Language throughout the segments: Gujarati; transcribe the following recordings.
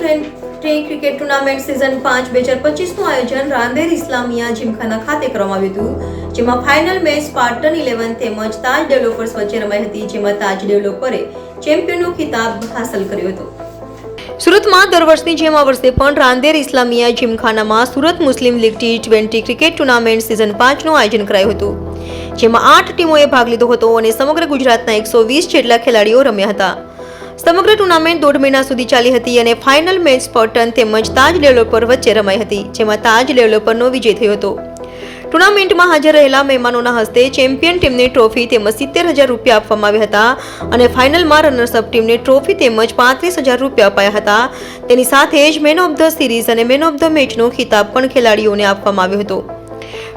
ટ્વેન્ટી ક્રિકેટ ટુર્નામેન્ટ સિઝન પાંચ બે હજાર પચીસનું આયોજન રાંદેર ઇસ્લામિયા જીમખાના ખાતે કરવામાં આવ્યું હતું, જેમાં ફાઇનલ મેચ સ્પાર્ટન ઇલેવન તેમજ તાજ ડેવલપર્સ વચ્ચે રમાઈ હતી, જેમાં તાજ ડેવલપરે ચેમ્પિયનનો ખિતાબ હાંસલ કર્યો હતો. સુરતમાં દર વર્ષની જેમ આ વર્ષે પણ Rander Islamia જીમખાનામાં Surat Muslim league T twenty cricket tournament season પાંચનું આયોજન કરાયું હતું, જેમાં આઠ ટીમોએ ભાગ લીધો હતો અને સમગ્ર ગુજરાતના એકસો વીસ જેટલા ખેલાડીઓ રમ્યા હતા. સમગ્ર ટુર્નામેન્ટ દોઢ મહિના સુધી ચાલી હતી અને ફાઇનલ મેચ સ્પર્ટન તેમજ તાજ ડેવલપર વચ્ચે રમાઈ હતી, જેમાં તાજ ડેવલપરનો વિજય થયો હતો. ટુર્નામેન્ટમાં હાજર રહેલા મહેમાનોના હસ્તે ચેમ્પિયન ટીમને ટ્રોફી તેમજ સિત્તેર હજાર રૂપિયા આપવામાં આવ્યા હતા અને ફાઇનલમાં રનર્સઅપ ટીમને ટ્રોફી તેમજ પાંત્રીસ હજાર રૂપિયા અપાયા હતા. તેની સાથે જ મેન ઓફ ધ સિરીઝ અને મેન ઓફ ધ મેચનો ખિતાબ પણ ખેલાડીઓને આપવામાં આવ્યો હતો.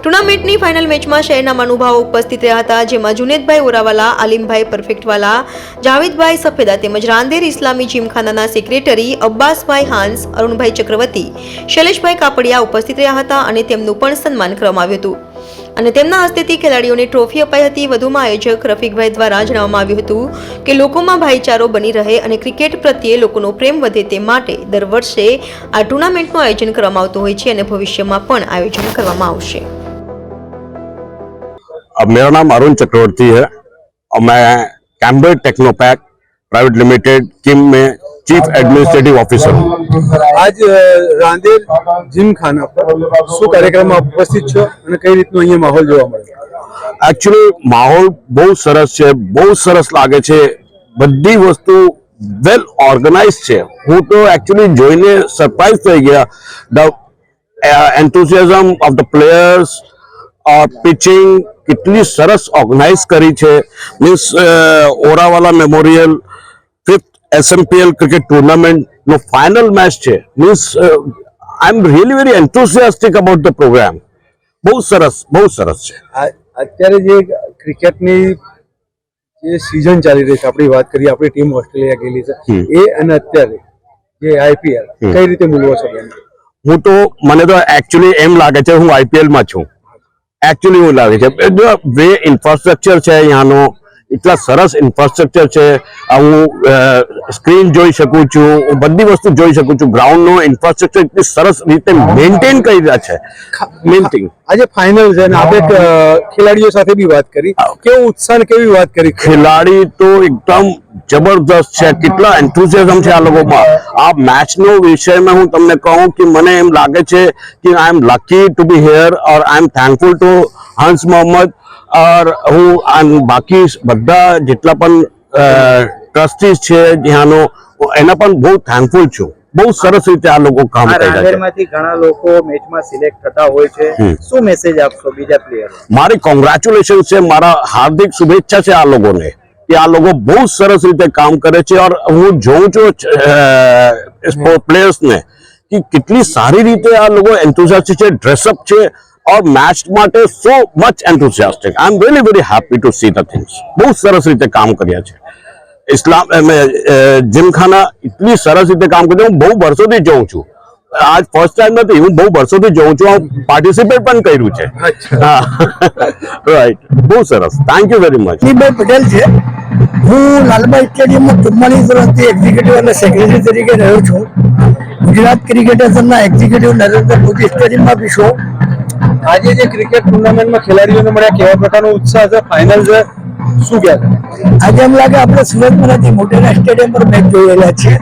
ટુર્નામેન્ટની ફાઇનલ મેચમાં શહેરના મનુભાવો ઉપસ્થિત રહ્યા હતા, જેમાં જુનેદભાઈ ઓરાવાલા, આલિમભાઈ પરફેક્ટવાલા, જાવેદભાઈ સફેદા તેમજ રાંદેર ઇસ્લામી જીમખાનાના સેક્રેટરી અબ્બાસભાઈ હાંસ, અરુણભાઈ ચક્રવર્તી, શૈલેષભાઈ કાપડિયા ઉપસ્થિત રહ્યા હતા અને તેમનું પણ સન્માન કરવામાં આવ્યું હતું. અને તેમના હસ્તેથી ખેલાડીઓને ટ્રોફી અપાઈ હતી. વધુમાં આયોજક રફીકભાઈ દ્વારા જણાવવામાં આવ્યું હતું કે લોકોમાં ભાઈચારો બની રહે અને ક્રિકેટ પ્રત્યે લોકોનો પ્રેમ વધે તે માટે દર વર્ષે આ ટુર્નામેન્ટનું આયોજન કરવામાં આવતું હોય છે અને ભવિષ્યમાં પણ આયોજન કરવામાં આવશે. अब मेरा नाम अरुण चक्रवर्ती है और मैं Cambridge Technopak private limited Kim में चीफ एडमिनिस्ट्रेटिव ऑफिसर हूँ આજ અ, રાંદેર જીમખાના પર શું કાર્યક્રમમાં ઉપસ્થિત છો અને કઈ રીતનો અહીંયા માહોલ જોવા મળે એકચ્યુઅલી માહોલ બહુ સરસ છે બહુ સરસ લાગે છે બધી વસ્તુ વેલ ઓર્ગેનાઇઝ છે હું તો એકચ્યુઅલી જોઈને સરપ્રાઇઝ થઈ ગયા the enthusiasm of the players pitching કેટલી સરસ ઓર્ગેનાઇઝ કરી છે. Means Orawala memorial fifth SMPL cricket tournament નો ફાઇનલ મેચ છે. Means I am really very enthusiastic about the programme બહુ સરસ બહુ સરસ છે. અત્યારે જે ક્રિકેટની જે સિઝન ચાલી રહી છે આપણી વાત કરીએ આપણી ટીમ ઓસ્ટ્રેલિયા ગયેલી છે એ અને અત્યારે જે આઈપીએલ કઈ રીતે મૂલવો છો હું તો મને તો એકચ્યુઅલી એમ લાગે છે હું આઈપીએલમાં છું. એકચ્યુઅલી હું લાગે છે. જો વે ઇન્ફ્રાસ્ટ્રક્ચર છે અહીંયાનો એટલા સરસ ઇન્ફ્રાસ્ટ્રક્ચર છે. હું સ્ક્રીન જોઈ શકું છું હું બધી વસ્તુ જોઈ શકું છું. ગ્રાઉન્ડનો ઇન્ફ્રાસ્ટ્રક્ચર એટલી સરસ રીતે મેન્ટેન કરી રહ્યા છે. મેઇન થિંગ આજે ફાઇનલ છે અને આપણે ખેલાડીઓ સાથે બી વાત કરી. કેવો ઉત્સાહ કેવી વાત કરી? ખેલાડી તો એકદમ જબરદસ્ત છે કેટલા એન્થુસિયાઝમ છે આ લોકોમાં. આ મેચનો વિષયમાં હું તમને કહું કે મને એમ લાગે છે કે I am lucky to be here or I am thankful to Hans Mohammad ઓર હું બાકી બધા જેટલા પણ ટ્રસ્ટીઝ છે જ્યાંનો એના પણ બહુ થેન્કફુલ છું. બહુ સરસ રીતે આ લોકો કામ કરી રહ્યા છે. ઘણા લોકો મેચમાં સિલેક્ટ થતા હોય છે. શું મેસેજ આપશો બીજા પ્લેયર મારી કોંગ્રેચ્યુલેશન છે મારા હાર્દિક શુભેચ્છા છે આ લોકોને. કે આ લોકો બહુ સરસ રીતે કામ કરે છે ઓર હું જોઉં છું પ્લેયર્સ ને કે કેટલી સારી રીતે આ લોકો એન્થુઝિયાસ્ટિક છે ડ્રેસઅપ છે ઓર મેચ માટે so much enthusiastic I am very very happy to see the things બહુ સરસ રીતે કામ કર્યા છે. ઇસ્લામ જીમખાના એટલી સરસ રીતે કામ કર્યું. હું બહુ વર્ષોથી જોઉં છું. આજ ફર્સ્ટ ટાઈમ નથી હું બહુ વર્ષોથી જોઉં છું. પાર્ટિસિપેટ પણ કર્યું છે. રાઈટ બહુ સરસ. Thank you very much Patel છે. હું લાલબાઈ સ્ટેડિયમમાં ચુમ્માલીસ વર્ષથી એક્ઝિક્યુટિવ અને સેક્રેટરી તરીકે રહ્યો છું. ગુજરાત ક્રિકેટ એસોસિએશનના એક્ઝિક્યુટિવ નરેન્દ્ર મોદી સ્ટેડિયમમાં બી છું. આજે જે ક્રિકેટ ટુર્નામેન્ટમાં ખેલાડીઓને મળ્યા કેવા પ્રકારનો ઉત્સાહ છે? ફાઇનલ છે? શું કહેવાય આજે એમ લાગે આપણે સુરતમાં નથી મોટેરા સ્ટેડિયમ પર મેચ જોયેલા છે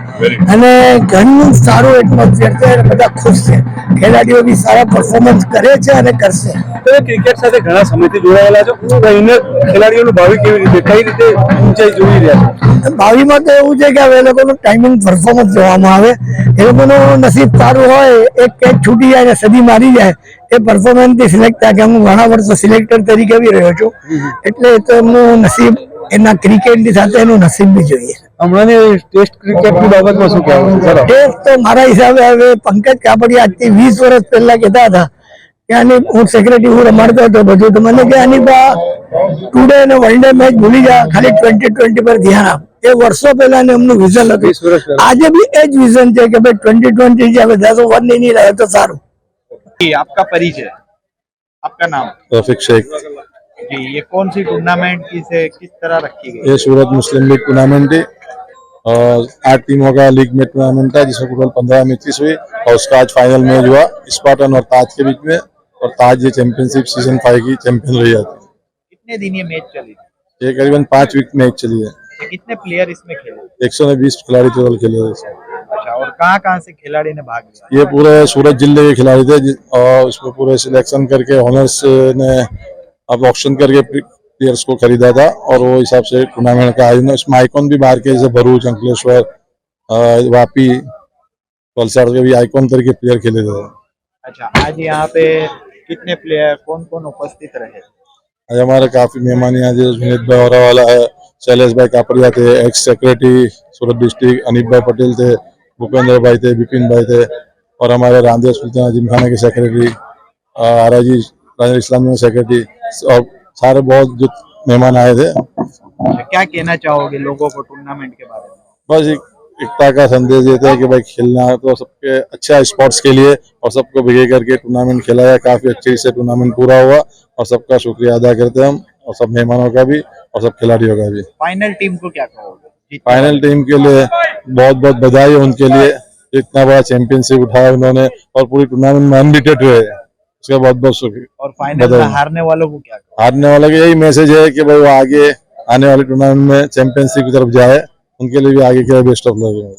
અને ઘણું સારું એટમોસ્ફિયર છે બધા ખુશ છે. ખેલાડીઓ બી સારા પરફોર્મન્સ કરે છે અને કરશે. તમે ક્રિકેટ સાથે ઘણા સમયથી જોડાયેલા છો. તો એને ખેલાડીઓનું ભાવિ કેવી રીતે કઈ રીતે ઊંચાઈ જોઈ રહ્યા છે? ભાવિમાં તો એવું છે કે હવે એ લોકોનું ટાઈમિંગ પરફોર્મન્સ જોવામાં આવે. એ લોકોનું નસીબ સારું હોય એક કેચ છૂટી જાય ને સદી મારી જાય એ પરફોર્મન્સથી સિલેક્ટ થાય કે હું ઘણા વર્ષો સિલેક્ટર તરીકે બી રહ્યો છું. એટલે એ તો એમનું નસીબ એના ક્રિકેટની સાથે એનું નસીબ બી જોઈએ. હમણાંની ટેસ્ટ ક્રિકેટની બાબતમાં શું કહેવું છે સર ટેસ્ટ તો મારા હિસાબે હવે પંકજ કાપડિયા આજથી વીસ વર્ષ પહેલા કહેતા હતા કે આની હું સેક્રેટરી હું રમાડતો હતો બધું તો મને કે આની બા ટુ ડે અને વન ડે મેચ ભૂલી જા ખાલી ટ્વેન્ટી ટ્વેન્ટી પર ધ્યાન આપ એ વર્ષો પહેલા એમનું વિઝન વીસ વર્ષ હતું પહેલા. આજે બી એ જ વિઝન છે કે ભાઈ ટ્વેન્ટી ટ્વેન્ટી જે હવે દસ ઓવર ની નહીં રહે તો સારું जी आपका परिचय आपका नाम रफीक शेख जी ये कौन सी टूर्नामेंट की से किस तरह रखी गई ये सूरत मुस्लिम लीग टूर्नामेंट है और आठ टीमों का लीग में टूर्नामेंट था जिसमें टोटल पंद्रह मैचेस हुई और उसका आज फाइनल मैच हुआ स्पार्टन और ताज के बीच में और ताज ये चैंपियनशिप सीज़न फाइव की चैंपियन रही आती कितने दिन ये मैच चली? ये करीबन पाँच वीक मैच चली है। कितने प्लेयर इसमें खेले एक सौ बीस खिलाड़ी टोटल खेले थे अच्छा और कहाँ कहाँ से खिलाड़ी ने भाग लिया? ये पूरे सूरत ज़िले के खिलाड़ी थे और उसमें पूरे सिलेक्शन करके ऑनर्स ने अब ऑप्शन करके प्लेयर्स को खरीदा था और वो हिसाब से टूर्नामेंट का आयोजन इसमें आइकॉन भी बाहर के जैसे भरूच अंकलेश्वर वापी वलसाड़ के भी आइकॉन तरीके प्लेयर खेले थे। अच्छा आज यहाँ पे कितने प्लेयर कौन कौन उपस्थित रहे? आज हमारे काफ़ी मेहमान यहाँ जैसे सुनीत भाई और वाला है शैलेश भाई कापड़िया थे ex secretary Surat district Anip bhai Patel थे भूपेंद्र भाई थे बिपिन भाई थे और हमारे रामदेव सुल्तान जिमखाना के सेक्रेटरी आराजी राजा इस्लामी सेक्रेटरी और सारे बहुत जो मेहमान आए थे। अच्छा, क्या कहना चाहोगे लोगों को टूर्नामेंट के बारे में? बस एक एकता का संदेश देते हैं कि भाई खेलना है तो सबके अच्छा स्पोर्ट्स के लिए और सबको भिगे करके टूर्नामेंट खेला है काफ़ी अच्छे से टूर्नामेंट पूरा हुआ और सबका शुक्रिया अदा करते हैं हम और सब मेहमानों का भी और सब खिलाड़ियों का भी। फाइनल टीम को क्या कहोगे? फाइनल टीम के लिए बहुत बहुत बधाई है उनके लिए। इतना बड़ा चैंपियनशिप उठाया उन्होंने और पूरी टूर्नामेंट में अनबिटेड हुए उसका बहुत बहुत शुक्रिया और फाइनल में बधाई। हारने वालों को क्या कहोगे हारने वाले का यही मैसेज है कि भाई वो आगे आने वाले टूर्नामेंट में चैंपियनशिप की तरफ जाए उनके लिए भी आगे के लिए बेस्ट ऑफ लक